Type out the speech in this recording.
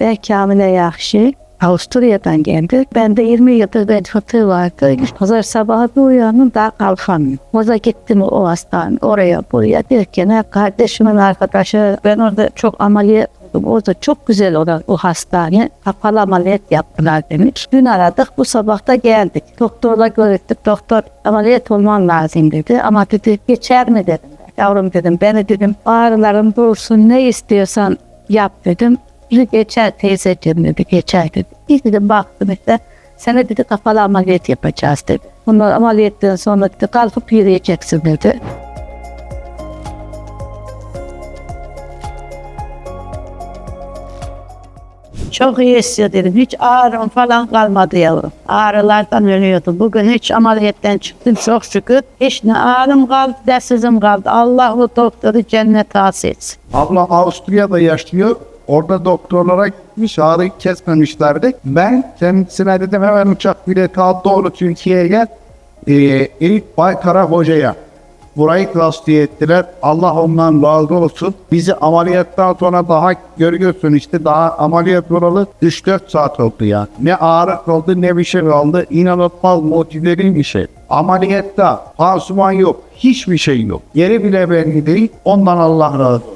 Ben Kamile Yakşı. Avusturya'dan geldi. Ben de 20 yıldır bel fıtığı vardı. Pazar sabahı bir uyandım daha kalkamıyorum. Oza gittim o hastane oraya buraya derken kardeşimin arkadaşı ben orada çok ameliyat oldum. Orada çok güzel olan o hastane. Kapalı ameliyat yaptılar demiş. Dün aradık bu sabah da geldik. Doktorla görüştük. Doktor ameliyat olman lazım dedi. Ama dedi geçer mi dedim. Yavrum dedim beni dedim ağrılarım dursun ne istiyorsan yap dedim. Dedi, geçer teyzeciğim dedi geçer dedi. İyi dedim baktım işte sana dedi kapalı ameliyat yapacağız dedi. Bunlar ameliyattan sonra dedi kalkıp yürüyeceksin dedi. Çok iyi hissediyorum. Hiç ağrım falan kalmadı yavrum. Ağrılardan ölüyordum. Bugün hiç ameliyattan çıktım çok şükür. Hiç ne ağrım kaldı ne sızım kaldı. Allah o doktoru cennet etsin. Abla Avusturya'da yaşıyor. Orada doktorlara gitmiş, ağrıyı kesmemişlerdi. Ben kendisine dedim hemen uçak bileti al doğru Türkiye'ye gel. Ee, ilk Baykara Hoca'ya. Burayı tavsiye ettiler. Allah ondan razı olsun. Bizi ameliyattan sonra daha görüyorsun işte daha ameliyat olalı 3-4 saat oldu ya. Ne ağrı oldu ne bir şey oldu. İnanılmaz motiveli bir şey. Ameliyatta pansuman yok. Hiçbir şey yok. Yeri bile belli değil. Ondan Allah razı olsun.